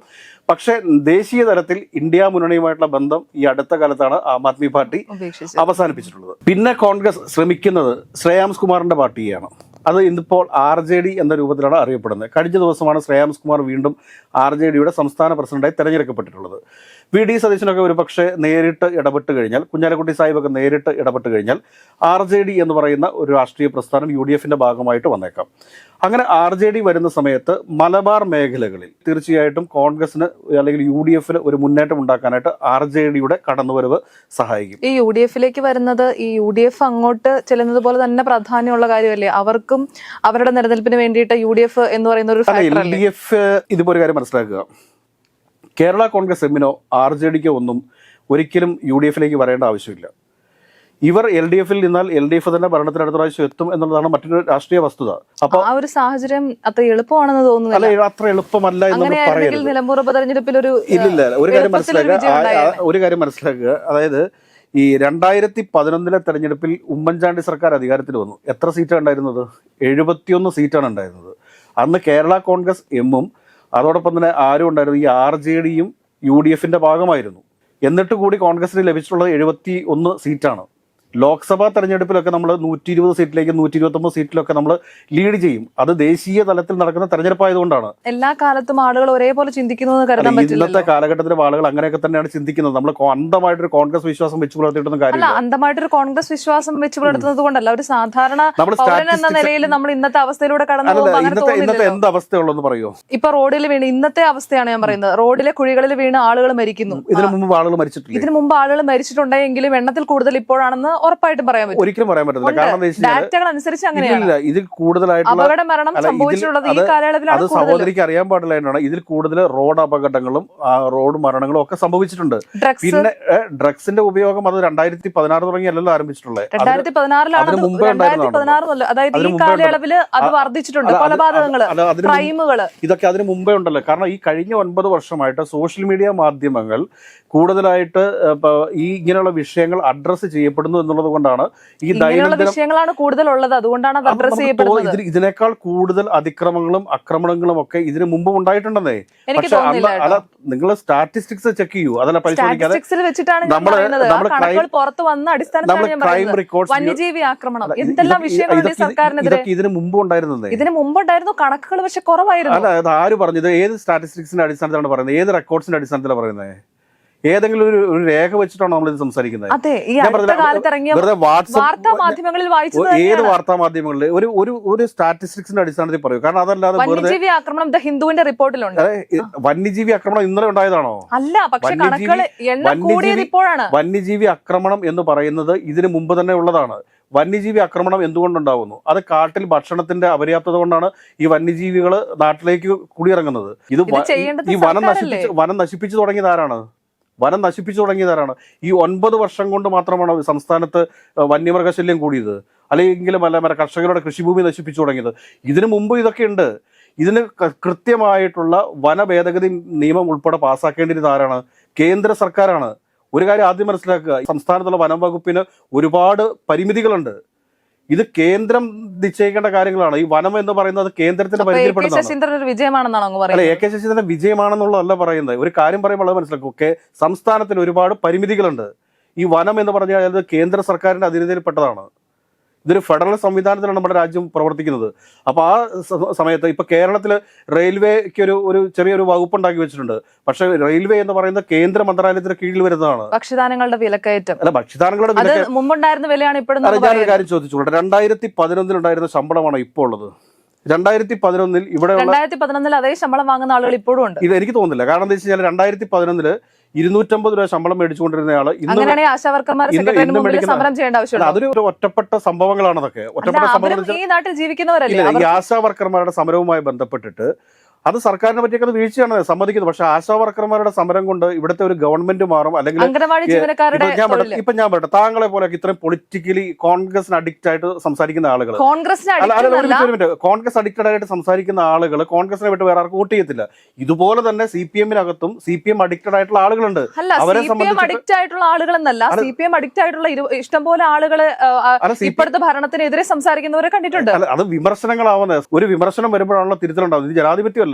പക്ഷേ ദേശീയ തലത്തിൽ ഇന്ത്യ മുന്നണിയുമായിട്ടുള്ള ബന്ധം ഈ അടുത്ത കാലത്താണ് ആം ആദ്മി പാർട്ടി അവസാനിപ്പിച്ചിട്ടുള്ളത്. പിന്നെ കോൺഗ്രസ് ശ്രമിക്കുന്നത് ശ്രേയാംസ് കുമാറിന്റെ പാർട്ടിയാണ് അത് ഇന്നിപ്പോൾ ആർ ജെ ഡി എന്ന രൂപത്തിലാണ് അറിയപ്പെടുന്നത്. കഴിഞ്ഞ ദിവസമാണ് ശ്രേയാംസ് കുമാർ വീണ്ടും ആർ ജെ ഡിയുടെ സംസ്ഥാന പ്രസിഡന്റായി തെരഞ്ഞെടുക്കപ്പെട്ടിട്ടുള്ളത്. വി ഡി സതീശനൊക്കെ ഒരുപക്ഷെ നേരിട്ട് ഇടപെട്ട് കഴിഞ്ഞാൽ കുഞ്ഞാലക്കുട്ടി സാഹിബൊക്കെ നേരിട്ട് ഇടപെട്ട് കഴിഞ്ഞാൽ ആർ ജെ ഡി എന്ന് പറയുന്ന ഒരു രാഷ്ട്രീയ പ്രസ്ഥാനം യു ഡി എഫിന്റെ ഭാഗമായിട്ട് വന്നേക്കാം. അങ്ങനെ ആർ ജെ ഡി വരുന്ന സമയത്ത് മലബാർ മേഖലകളിൽ തീർച്ചയായിട്ടും കോൺഗ്രസിന് അല്ലെങ്കിൽ യു ഡി എഫിന് ഒരു മുന്നേറ്റം ഉണ്ടാക്കാനായിട്ട് ആർ ജെ ഡിയുടെ കടന്നുവരവ് സഹായിക്കും. ഈ യു ഡി എഫിലേക്ക് വരുന്നത് ഈ യു ഡി എഫ് അങ്ങോട്ട് ചെല്ലുന്നത് പോലെ തന്നെ പ്രാധാന്യമുള്ള കാര്യമല്ലേ? അവർക്കും അവരുടെ നിലനിൽപ്പിന് വേണ്ടിയിട്ട് യു ഡി എഫ് എന്ന് പറയുന്ന ഒരു എൽ ഡി എഫ് ഇതുപോലെ ഒരു കാര്യം മനസ്സിലാക്കുക. കേരള കോൺഗ്രസ് എമ്മിനോ ആർ ജെ ഡിക്കോ ഒന്നും ഒരിക്കലും യു ഡി എഫിലേക്ക് വരേണ്ട ആവശ്യമില്ല. ഇവർ എൽ ഡി എഫിൽ നിന്നാൽ എൽ ഡി എഫ് തന്നെ ഭരണത്തിൽ അടുത്ത പ്രാവശ്യം എത്തും എന്നുള്ളതാണ് മറ്റൊരു രാഷ്ട്രീയ വസ്തുത. അപ്പൊ ആ ഒരു സാഹചര്യം അത്ര എളുപ്പമാണെന്ന് തോന്നുന്നു അല്ല അത്ര എളുപ്പമല്ല എന്ന് അങ്ങനെയായിരുന്നെങ്കിൽ നിലമ്പൂർ ഒരു ഇല്ലില്ല ഒരു കാര്യം മനസ്സിലാക്കുക. ഒരു കാര്യം മനസ്സിലാക്കുക. അതായത് ഈ രണ്ടായിരത്തി പതിനൊന്നിലെ തെരഞ്ഞെടുപ്പിൽ ഉമ്മൻചാണ്ടി സർക്കാർ അധികാരത്തിൽ വന്നു. എത്ര സീറ്റാണ് ഉണ്ടായിരുന്നത്? എഴുപത്തിയൊന്ന് സീറ്റാണ് ഉണ്ടായിരുന്നത്. അന്ന് കേരള കോൺഗ്രസ് എമ്മും അതോടൊപ്പം തന്നെ ആരും ഉണ്ടായിരുന്നു ഈ ആർ ജെ ഡിയും യു ഡി എഫിന്റെ ഭാഗമായിരുന്നു. എന്നിട്ട് കൂടി കോൺഗ്രസിന് ലഭിച്ചിട്ടുള്ളത് എഴുപത്തി ഒന്ന് സീറ്റാണ്. ലോക്സഭാ തെരഞ്ഞെടുപ്പിലൊക്കെ നമ്മൾ നൂറ്റി ഇരുപത് സീറ്റിലേക്ക് നൂറ്റി ഇരുപത്തൊമ്പത് സീറ്റിലൊക്കെ നമ്മൾ ലീഡ് ചെയ്യും. അത് ദേശീയ തലത്തിൽ നടക്കുന്ന തെരഞ്ഞെടുപ്പായതുകൊണ്ടാണ്. എല്ലാ കാലത്തും ആളുകൾ ഒരേപോലെ ചിന്തിക്കുന്നു എന്ന് കരുതാൻ ഇന്നത്തെ കാലഘട്ടത്തിലെ ആളുകൾ അങ്ങനെയൊക്കെ തന്നെയാണ് ചിന്തിക്കുന്നത്. നമ്മൾ അന്ധമായിട്ടൊരു കോൺഗ്രസ് വിശ്വാസം വെച്ച് പുലർത്തിയിട്ടൊന്നും കാര്യമില്ല. അന്ധമായിട്ടൊരു കോൺഗ്രസ് വിശ്വാസം വെച്ച് പുലർത്തുന്നത് കൊണ്ടല്ല. ഒരു സാധാരണ എന്ന നിലയിൽ നമ്മൾ ഇന്നത്തെ അവസ്ഥയിലൂടെ കടന്നു പോകുമ്പോൾ ഇന്നത്തെ എന്ത് അവസ്ഥയുള്ളതെന്ന് പറയുമോ ഇപ്പൊ റോഡിൽ വീണ് ഇന്നത്തെ അവസ്ഥയാണ് ഞാൻ പറയുന്നത്. റോഡിലെ കുഴികളിൽ വീണ് ആളുകൾ മരിക്കുന്നു. ഇതിനു മുമ്പ് ആളുകൾ മരിച്ചിട്ടില്ലേ? ഇതിനു മുമ്പ് ആളുകൾ മരിച്ചിട്ടുണ്ടെങ്കിലും എണ്ണത്തിൽ കൂടുതൽ ഇപ്പോഴാണെന്ന് ഉറപ്പായിട്ടും പറയാൻ പറ്റും. ഒരിക്കലും പറയാൻ പറ്റില്ല കാരണം ഡാറ്റകൾ അനുസരിച്ച് അങ്ങനെയല്ല ഇതിൽ കൂടുതലായിട്ടുള്ള അപകട മരണം സംഭവിച്ചിട്ടുള്ളത് ഈ കാലയളവിലാണ് അത് സഹോദരിക്ക് അറിയാൻ പാടില്ല എന്നാണ്. ഇതിൽ കൂടുതൽ റോഡ് അപകടങ്ങളും റോഡ് മരണങ്ങളും ഒക്കെ സംഭവിച്ചിട്ടുണ്ട്. പിന്നെ ഡ്രഗ്സിന്റെ ഉപയോഗം അത് രണ്ടായിരത്തി പതിനാറ് തുടങ്ങിയല്ലോ ആരംഭിച്ചിട്ടുള്ളത് രണ്ടായിരത്തി പതിനാറിലാണ് രണ്ടായിരത്തി പതിനാറ് അതായത് ഈ കാലയളവിൽ അത് വർദ്ധിച്ചിട്ടുണ്ട്. കൊലപാതകങ്ങൾ ക്രൈമുകൾ. ഇതൊക്കെ അതിന് മുമ്പേ ഉണ്ടല്ലോ. കാരണം ഈ കഴിഞ്ഞ ഒൻപത് വർഷമായിട്ട് സോഷ്യൽ മീഡിയ മാധ്യമങ്ങൾ കൂടുതലായിട്ട് ഈ ഇങ്ങനെയുള്ള വിഷയങ്ങൾ അഡ്രസ്സ് ചെയ്യപ്പെടുന്നു എന്നുള്ളത് കൊണ്ടാണ് ഈ വിഷയങ്ങളാണ് കൂടുതൽ ഉള്ളത് അതുകൊണ്ടാണ് അത് അത് അഡ്രസ് ചെയ്യപ്പെടുന്നത്. ഇതിനേക്കാൾ കൂടുതൽ അതിക്രമങ്ങളും ആക്രമണങ്ങളും ഒക്കെ ഇതിനു മുമ്പ് ഉണ്ടായിട്ടുണ്ടെന്നേ. പക്ഷെ അല്ല നിങ്ങൾ സ്റ്റാറ്റിസ്റ്റിക്സ് ചെക്ക് ചെയ്യൂ. അതല്ല പരിശോധിക്കാതെ ക്രൈം വന്യജീവി ആക്രമണം. എന്തെല്ലാം വിഷയങ്ങളുണ്ട് സർക്കാരിനെതിരെ ഇതിനു ഇതിന് മുമ്പ് ഉണ്ടായിരുന്നേ ഇതിന് മുമ്പുണ്ടായിരുന്നു കണക്കുകൾ പക്ഷെ കുറവായിരുന്നു. അല്ല അത് ആര് പറഞ്ഞത്? ഏത് സ്റ്റാറ്റിസ്റ്റിക്സിന്റെ അടിസ്ഥാനത്തിലാണ് പറയുന്നത്? ഏത് റെക്കോർഡ്സിന്റെ അടിസ്ഥാനത്തിലാണ് പറയുന്നത്? ഏതെങ്കിലും ഒരു ഒരു രേഖ വെച്ചിട്ടാണോ നമ്മൾ ഇത് സംസാരിക്കുന്നത് വെറുതെ വാട്സപ്പ് ഏത് വാർത്താ മാധ്യമങ്ങളിൽ? ഒരു ഒരു ഒരു സ്റ്റാറ്റിസ്റ്റിക്സിന്റെ അടിസ്ഥാനത്തിൽ പറയൂ. കാരണം അതല്ലാതെ വന്യജീവി ആക്രമണം ഹിന്ദുവിന്റെ റിപ്പോർട്ടിലുണ്ട്. വന്യജീവി ആക്രമണം ഇന്നലെ ഉണ്ടായതാണോ? അല്ല പക്ഷേ വന്യജീവി- വന്യജീവി- ആക്രമണം എന്ന് പറയുന്നത് ഇതിനു മുമ്പ് തന്നെ ഉള്ളതാണ്. വന്യജീവി ആക്രമണം എന്തുകൊണ്ടുണ്ടാവുന്നു? അത് കാട്ടിൽ ഭക്ഷണത്തിന്റെ അപര്യാപ്തത കൊണ്ടാണ് ഈ വന്യജീവികൾ നാട്ടിലേക്ക് കുടിയിറങ്ങുന്നത്. ഇത് ഇത് ഈ- വനം നശിപ്പിച്ച് വനം നശിപ്പിച്ചു തുടങ്ങിയത് ആരാണ്? വനം നശിപ്പിച്ചു തുടങ്ങിയതാരാണ്? ഈ ഒൻപത് വർഷം കൊണ്ട് മാത്രമാണ് സംസ്ഥാനത്ത് വന്യമൃഗശല്യം കൂടിയത്? അല്ലെങ്കിൽ മല കർഷകരുടെ കൃഷിഭൂമി നശിപ്പിച്ചു തുടങ്ങിയത്? ഇതിനു മുമ്പ് ഇതൊക്കെ ഉണ്ട്. ഇതിന് കൃത്യമായിട്ടുള്ള വന ഭേദഗതി നിയമം ഉൾപ്പെടെ പാസ്സാക്കേണ്ടിയിരുന്നത് ആരാണ്? കേന്ദ്ര സർക്കാരാണ്. ഒരു കാര്യം ആദ്യം മനസ്സിലാക്കുക. സംസ്ഥാനത്തുള്ള വനം വകുപ്പിന് ഒരുപാട് പരിമിതികളുണ്ട്. ഇത് കേന്ദ്രം നിശ്ചയിക്കേണ്ട കാര്യങ്ങളാണ്. ഈ വനം എന്ന് പറയുന്നത് കേന്ദ്രത്തിന്റെ അപ്പൊ എ കെ പരിധിയിൽപ്പെടുന്നതാണ്. അല്ല എ കെ ശശീന്ദ്രന്റെ വിജയമാണെന്നുള്ളതല്ല പറയുന്നത്. ഒരു കാര്യം പറയുമ്പോൾ അത് മനസ്സിലാക്കും. ഓക്കെ സംസ്ഥാനത്തിന് ഒരുപാട് പരിമിതികളുണ്ട്. ഈ വനം എന്ന് പറഞ്ഞാൽ കേന്ദ്ര സർക്കാരിന്റെ അധീനതയിൽപ്പെട്ടതാണ് ഇതൊരു ഫെഡറൽ സംവിധാനത്തിലാണ് നമ്മുടെ രാജ്യം പ്രവർത്തിക്കുന്നത്. അപ്പോൾ ആ സമയത്ത് ഇപ്പൊ കേരളത്തിൽ റെയിൽവേക്ക് ഒരു ഒരു ചെറിയൊരു വകുപ്പ് ഉണ്ടാക്കി വെച്ചിട്ടുണ്ട്. പക്ഷെ റെയിൽവേ എന്ന് പറയുന്ന കേന്ദ്ര മന്ത്രാലയത്തിന് കീഴിൽ വരുന്നതാണ്. ഭക്ഷ്യധാനങ്ങളുടെ വിലക്കയറ്റം. അല്ല ഭക്ഷ്യധാനങ്ങളുടെ മുമ്പുണ്ടായിരുന്ന വിലയാണ് ഇപ്പോഴും ഞാനൊരു കാര്യം ചോദിച്ചോളൂ രണ്ടായിരത്തി പതിനൊന്നിലുണ്ടായിരുന്ന ശമ്പളമാണ് ഇപ്പോൾ ഉള്ളത്? രണ്ടായിരത്തി പതിനൊന്നിൽ ഇവിടെ രണ്ടായിരത്തി പതിനൊന്നിൽ അതേ ശമ്പളം വാങ്ങുന്ന ആളുകൾ ഇപ്പോഴും ഉണ്ട്. ഇത് എനിക്ക് തോന്നുന്നില്ല. കാരണം എന്താ വെച്ച് കഴിഞ്ഞാൽ രണ്ടായിരത്തി പതിനൊന്നിൽ ഇരുന്നൂറ്റമ്പത് രൂപ ശമ്പളം മേടിച്ചുകൊണ്ടിരുന്ന ആൾ ഇന്ന് അതൊരു ഒറ്റപ്പെട്ട സംഭവങ്ങളാണ് അതൊക്കെ ഒറ്റപ്പെട്ട സംഭവം ഈ നാട്ടിൽ ജീവിക്കുന്നവരല്ലേ? ഈ ആശാ വർക്കർമാരുടെ സമരവുമായി ബന്ധപ്പെട്ടിട്ട് അത് സർക്കാരിനെ പറ്റിയൊക്കെ വീഴ്ചയാണ് സമ്മതിക്കുന്നത്. പക്ഷെ ആശാ വർക്കർമാരുടെ സമരം കൊണ്ട് ഇവിടുത്തെ ഒരു ഗവൺമെന്റ് മാറും അല്ലെങ്കിൽ ഞാൻ പറയട്ടെ ഇപ്പൊ ഞാൻ പറയട്ടെ താങ്കളെ പോലെ ഇത്രയും പൊളിറ്റിക്കലി കോൺഗ്രസിന് അഡിക്റ്റ് ആയിട്ട് സംസാരിക്കുന്ന ആളുകൾ. കോൺഗ്രസ് അഡിക്റ്റഡ് ആയിട്ട് സംസാരിക്കുന്ന ആളുകൾ കോൺഗ്രസിനെ വിട്ട് വേറെ ആർക്കും വോട്ട് ചെയ്യത്തില്ല ഇതുപോലെ തന്നെ സി പി എമ്മിനകത്തും സി പി എം അഡിക്റ്റഡ് ആയിട്ടുള്ള ആളുകളുണ്ട്. അവരെ അഡിക്റ്റ് ആയിട്ടുള്ള ആളുകളെന്നല്ല. സി പി എം അഡിക്റ്റ് ആയിട്ടുള്ള ഇഷ്ടംപോലെ ആളുകൾ ആ, ആ, അല്ല സി പി ഇപ്പോഴത്തെ ഭരണത്തിനെതിരെ സംസാരിക്കുന്നവരെ കണ്ടിട്ടുണ്ട്. അത് വിമർശനങ്ങളാവുന്നത് ഒരു വിമർശനം വരുമ്പോഴാണല്ലോ തിരുത്തലുണ്ടാവുന്നത്. ഇത് ജനാധിപത്യമല്ലേ.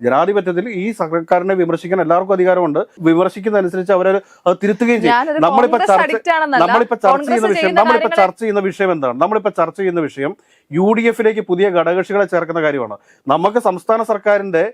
ജനാധിപത്യത്തിൽ ഈ സർക്കാരിനെ വിമർശിക്കാൻ എല്ലാവർക്കും അധികാരമുണ്ട്. വിമർശിക്കുന്ന അനുസരിച്ച് അവരെ അത് തിരുത്തുകയും ചെയ്യും. നമ്മളിപ്പോ ചർച്ച നമ്മളിപ്പോ ചർച്ച ചെയ്യുന്ന വിഷയം നമ്മളിപ്പോ ചർച്ച ചെയ്യുന്ന വിഷയം എന്താണ്? നമ്മളിപ്പോ ചർച്ച ചെയ്യുന്ന വിഷയം യു ഡി എഫിലേക്ക് പുതിയ ഘടകകക്ഷികളെ ചേർക്കുന്ന കാര്യമാണ്. നമുക്ക് സംസ്ഥാന സർക്കാരിന്റെ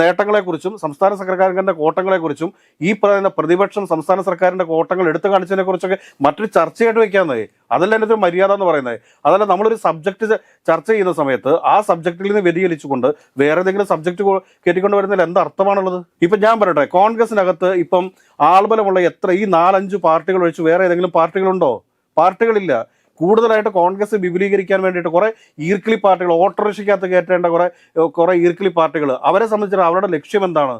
നേട്ടങ്ങളെക്കുറിച്ചും സംസ്ഥാന സർക്കാരിന്റെ കോട്ടങ്ങളെക്കുറിച്ചും ഈ പറയുന്ന പ്രതിപക്ഷം സംസ്ഥാന സർക്കാരിന്റെ കോട്ടങ്ങൾ എടുത്തു കാണിച്ചതിനെക്കുറിച്ചൊക്കെ മറ്റൊരു ചർച്ചയായിട്ട് വയ്ക്കാമെന്നേ. അതല്ല എന്റെ ഒരു മര്യാദ എന്ന് പറയുന്നത്. അതല്ല നമ്മളൊരു സബ്ജക്ട് ചർച്ച ചെയ്യുന്ന സമയത്ത് ആ സബ്ജക്റ്റിൽ നിന്ന് വ്യതിചലിച്ചുകൊണ്ട് വേറെ ഏതെങ്കിലും സബ്ജക്ട് കയറ്റിക്കൊണ്ട് വരുന്നതിൽ എന്ത് അർത്ഥമാണുള്ളത്? ഇപ്പം ഞാൻ പറയട്ടെ കോൺഗ്രസിനകത്ത് ഇപ്പം ആൾബലമുള്ള എത്ര ഈ നാലഞ്ച് പാർട്ടികൾ ഒഴിച്ച് വേറെ ഏതെങ്കിലും പാർട്ടികളുണ്ടോ? പാർട്ടികളില്ല. കൂടുതലായിട്ട് കോൺഗ്രസ് വിപുലീകരിക്കാൻ വേണ്ടിയിട്ട് കുറെ ഈർക്കിളി പാർട്ടികൾ ഓട്ടോറിക്ഷയ്ക്കകത്ത് കയറ്റേണ്ട കുറെ കുറെ ഈർക്കിളി പാർട്ടികൾ. അവരെ സംബന്ധിച്ചിടത്തോളം അവരുടെ ലക്ഷ്യം എന്താണ്?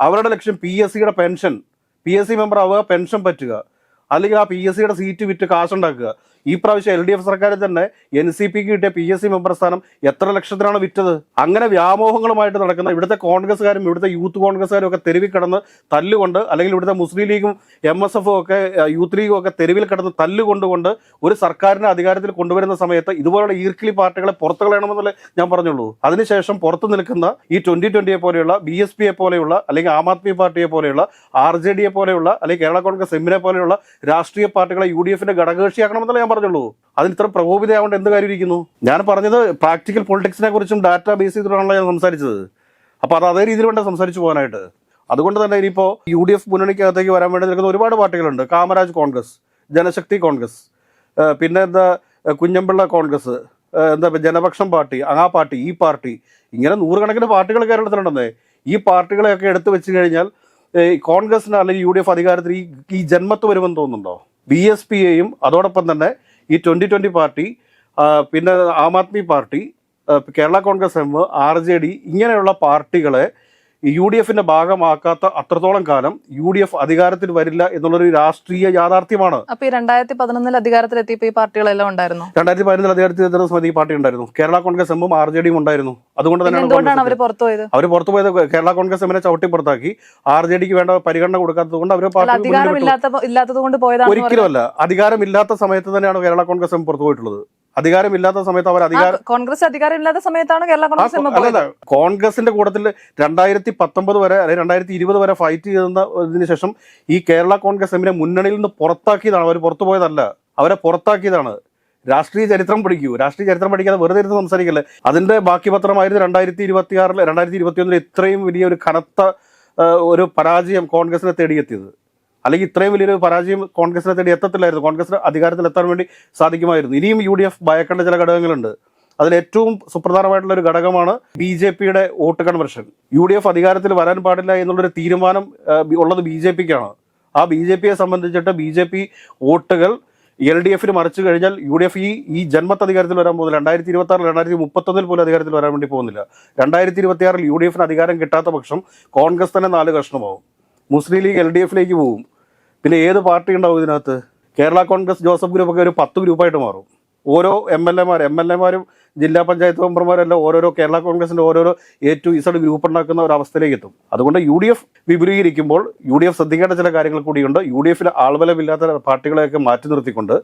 അവരുടെ ലക്ഷ്യം പി എസ് സിയുടെ pension P S C member ആവുക പെൻഷൻ പറ്റുക. അല്ലെങ്കിൽ ആ പി എസ് സിയുടെ സീറ്റ് വിറ്റ് കാശുണ്ടാക്കുക. ഈ പ്രാവശ്യം എൽ ഡി എഫ് സർക്കാർ തന്നെ എൻ സി പിക്ക് കിട്ടിയ പി എസ് സി മെമ്പർ സ്ഥാനം എത്ര ലക്ഷത്തിനാണ് വിറ്റത്? അങ്ങനെ വ്യാമോഹങ്ങളുമായിട്ട് നടക്കുന്ന ഇവിടുത്തെ കോൺഗ്രസ്സുകാരും ഇവിടുത്തെ യൂത്ത് കോൺഗ്രസ്സുകാരും ഒക്കെ തെരുവിൽ കിടന്ന് തല്ലുകൊണ്ട് അല്ലെങ്കിൽ ഇവിടുത്തെ മുസ്ലിം ലീഗും എം എസ് എഫും ഒക്കെ യൂത്ത് ലീഗും ഒക്കെ തെരുവിൽ കിടന്ന് തല്ലുകൊണ്ടുകൊണ്ട് ഒരു സർക്കാരിനെ അധികാരത്തിൽ കൊണ്ടുവരുന്ന സമയത്ത് ഇതുപോലുള്ള ഈർക്കിളി പാർട്ടികളെ പുറത്തു കളയണമെന്നല്ലേ ഞാൻ പറഞ്ഞുള്ളൂ. അതിനുശേഷം പുറത്തു നിൽക്കുന്ന ഈ ട്വന്റി ട്വന്റിയെ പോലെയുള്ള ബി എസ് പിയെ പോലെയുള്ള അല്ലെങ്കിൽ ആം ആദ്മി പാർട്ടിയെ പോലെയുള്ള ആർ ജെ ഡിയെ പോലെയുള്ള അല്ലെങ്കിൽ കേരള കോൺഗ്രസ് എമ്മിനെ പോലെയുള്ള രാഷ്ട്രീയ പാർട്ടികളെ യു ഡി എഫിന്റെ ഘടകകക്ഷിയാക്കണമെന്നല്ലേ ഞാൻ പറഞ്ഞുള്ളൂ. അതിന് ഇത്ര പ്രകോപിതയാവേണ്ട എന്ത് കാര്യം ഇരിക്കുന്നു? ഞാൻ പറഞ്ഞത് പ്രാക്ടിക്കൽ പൊളിറ്റിക്സിനെ കുറിച്ചും ഡാറ്റ ബേസ് ചെയ്തിട്ടാണല്ലോ ഞാൻ സംസാരിച്ചത്. അപ്പോൾ അത് അതേ രീതിയിൽ വേണ്ട സംസാരിച്ചു പോകാനായിട്ട്. അതുകൊണ്ട് തന്നെ ഇനിയിപ്പോൾ യു ഡി എഫ് മുന്നണിക്കകത്തേക്ക് വരാൻ വേണ്ടി നിൽക്കുന്ന ഒരുപാട് പാർട്ടികളുണ്ട്. കാമരാജ് കോൺഗ്രസ് ജനശക്തി കോൺഗ്രസ് പിന്നെ എന്താ കുഞ്ഞമ്പിള്ള കോൺഗ്രസ് എന്താ ജനപക്ഷം പാർട്ടി ആ പാർട്ടി ഈ പാർട്ടി ഇങ്ങനെ നൂറുകണക്കിന് പാർട്ടികൾ കേരളത്തിലുണ്ടെന്നേ. ഈ പാർട്ടികളെയൊക്കെ എടുത്തു വെച്ച് കഴിഞ്ഞാൽ കോൺഗ്രസിന് അല്ലെങ്കിൽ യു ഡി എഫ് അധികാരത്തിൽ ഈ ജന്മത്ത് വരുമെന്ന് തോന്നുന്നുണ്ടോ? ബി എസ് പിയെയും അതോടൊപ്പം തന്നെ ഈ ട്വന്റി ട്വന്റി പാർട്ടി പിന്നെ Aam Aadmi party Kerala Congress M R J D ഇങ്ങനെയുള്ള പാർട്ടികളെ യു ഡി എഫിന്റെ ഭാഗമാക്കാത്ത അത്രത്തോളം കാലം യു ഡി എഫ് അധികാരത്തിൽ വരില്ല എന്നുള്ളൊരു രാഷ്ട്രീയ യാഥാർത്ഥ്യമാണ്. അപ്പൊ ഈ രണ്ടായിരത്തി പതിനൊന്നിൽ അധികാരത്തിലെത്തിയപ്പോ ഈ പാർട്ടികളെല്ലാം ഉണ്ടായിരുന്നു? രണ്ടായിരത്തി പതിനൊന്നിൽ അധികാരത്തിൽ സമിതി പാർട്ടി ഉണ്ടായിരുന്നു. കേരള കോൺഗ്രസ് എമ്മും ആർ ജെ ഡിയും ഉണ്ടായിരുന്നു. അതുകൊണ്ട് തന്നെയാണ് അവർ പുറത്തുപോയത് അവർ പുറത്തു പോയത്? കേരള കോൺഗ്രസ് എമ്മിനെ ചവിട്ടി പുറത്താക്കി. ആർ ജെ ഡിക്ക് വേണ്ട പരിഗണന കൊടുക്കാത്തത് കൊണ്ട് അവർ പാർട്ടി ഒരിക്കലുമല്ല അധികാരമില്ലാത്ത സമയത്ത് തന്നെയാണ് കേരള കോൺഗ്രസ് എം പുറത്തു പോയിട്ടുള്ളത്. അധികാരമില്ലാത്ത സമയത്ത് അവർ അധികാരം കോൺഗ്രസ് അധികാരമില്ലാത്ത സമയത്താണ് കേരള കോൺഗ്രസ് അല്ലല്ല കോൺഗ്രസിന്റെ കൂട്ടത്തിൽ രണ്ടായിരത്തി പത്തൊമ്പത് വരെ അല്ലെങ്കിൽ രണ്ടായിരത്തി ഇരുപത് വരെ ഫൈറ്റ് ചെയ്തതിന് ശേഷം ഈ കേരള കോൺഗ്രസ് എമ്മിനെ മുന്നണിയിൽ നിന്ന് പുറത്താക്കിയതാണ് അവർ പുറത്തു പോയതല്ല അവരെ പുറത്താക്കിയതാണ്. രാഷ്ട്രീയ ചരിത്രം പഠിക്കൂ രാഷ്ട്രീയ ചരിത്രം പഠിക്കാതെ വെറുതെ ഇരുന്ന് സംസാരിക്കല്ലേ? അതിന്റെ ബാക്കി പത്രമായിരുന്നു രണ്ടായിരത്തി ഇരുപത്തി ആറിൽ രണ്ടായിരത്തി ഇരുപത്തി ഒന്നിൽ ഇത്രയും വലിയ ഒരു കനത്ത ഒരു പരാജയം കോൺഗ്രസിനെ തേടിയെത്തിയത്. അല്ലെങ്കിൽ ഇത്രയും വലിയൊരു പരാജയം കോൺഗ്രസിനെ തേടി എത്തത്തില്ലായിരുന്നു. കോൺഗ്രസ് അധികാരത്തിൽ എത്താൻ വേണ്ടി സാധിക്കുമായിരുന്നു. ഇനിയും യു ഡി എഫ് ഭയക്കേണ്ട ചില ഘടകങ്ങളുണ്ട്. അതിൽ ഏറ്റവും സുപ്രധാനമായിട്ടുള്ള ഒരു ഘടകമാണ് ബി ജെ പിയുടെ vote conversion. U D F അധികാരത്തിൽ വരാൻ പാടില്ല എന്നുള്ളൊരു തീരുമാനം ഉള്ളത് ബി ജെ പിക്കാണ് ആ ബി ജെ പിയെ സംബന്ധിച്ചിട്ട് ബി ജെ പി വോട്ടുകൾ എൽ ഡി എഫിന് മറിച്ചു കഴിഞ്ഞാൽ യു ഡി എഫ് ഈ ഈ ജന്മത്ത് അധികാരത്തിൽ വരാൻ പോകുന്നില്ല. രണ്ടായിരത്തി ഇരുപത്തി ആറിൽ രണ്ടായിരത്തി മുപ്പത്തൊന്നിൽ പോലും അധികാരത്തിൽ വരാൻ വേണ്ടി പോകുന്നില്ല. രണ്ടായിരത്തി ഇരുപത്തി ആറിൽ യു ഡി എഫിന് അധികാരം കിട്ടാത്ത പക്ഷം കോൺഗ്രസ് തന്നെ നാല് കഷ്ണമാവും. മുസ്ലിം ലീഗ് എൽ ഡി എഫിലേക്ക് പോകും പിന്നെ ഏത് പാർട്ടി ഉണ്ടാവും ഇതിനകത്ത്? കേരള കോൺഗ്രസ് ജോസഫ് ഗ്രൂപ്പൊക്കെ ഒരു പത്ത് ഗ്രൂപ്പായിട്ട് മാറും. ഓരോ എം എൽ എമാർ എം എൽ എമാരും ജില്ലാ പഞ്ചായത്ത് മെമ്പർമാരെല്ലാം ഓരോരോ കേരള കോൺഗ്രസിന്റെ ഓരോരോ എ ടു ഇസഡ് ഗ്രൂപ്പ് ഉണ്ടാക്കുന്ന ഒരു അവസ്ഥയിലേക്ക് എത്തും. അതുകൊണ്ട് യു ഡി എഫ് വിപുലീകരിക്കുമ്പോൾ യു ഡി എഫ് ശ്രദ്ധിക്കേണ്ട ചില കാര്യങ്ങൾ കൂടിയുണ്ട്. യു ഡി എഫിൽ ആൾബലമില്ലാത്ത പാർട്ടികളെയൊക്കെ മാറ്റി നിർത്തിക്കൊണ്ട്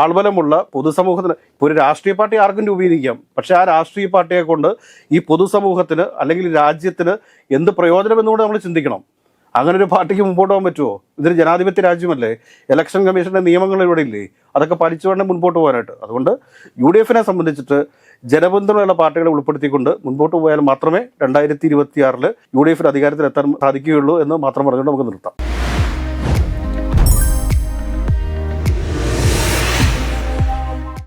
ആൾബലമുള്ള പൊതുസമൂഹത്തിന് ഇപ്പോൾ ഒരു രാഷ്ട്രീയ പാർട്ടി ആർക്കും രൂപീകരിക്കാം. പക്ഷേ ആ രാഷ്ട്രീയ പാർട്ടിയെ കൊണ്ട് ഈ പൊതുസമൂഹത്തിന് അല്ലെങ്കിൽ രാജ്യത്തിന് എന്ത് പ്രയോജനം എന്നുകൊണ്ട് നമ്മൾ ചിന്തിക്കണം. അങ്ങനെ ഒരു പാർട്ടിക്ക് മുമ്പോട്ട് പോകാൻ പറ്റുമോ ഇതൊരു ജനാധിപത്യ രാജ്യമല്ലേ? ഇലക്ഷൻ കമ്മീഷന്റെ നിയമങ്ങൾ ഇവിടെ ഇല്ലേ? അതൊക്കെ പാലിച്ചു വേണം മുൻപോട്ട് പോകാനായിട്ട്. അതുകൊണ്ട് യു ഡി എഫിനെ സംബന്ധിച്ചിട്ട് ജനബന്ധമുള്ള പാർട്ടികളെ ഉൾപ്പെടുത്തിക്കൊണ്ട് മുൻപോട്ട് പോയാൽ മാത്രമേ രണ്ടായിരത്തി ഇരുപത്തിയാറിൽ യു ഡി എഫിന് അധികാരത്തിൽ എത്താൻ സാധിക്കുകയുള്ളൂ എന്ന് മാത്രം പറഞ്ഞുകൊണ്ട് നമുക്ക് നിർത്താം.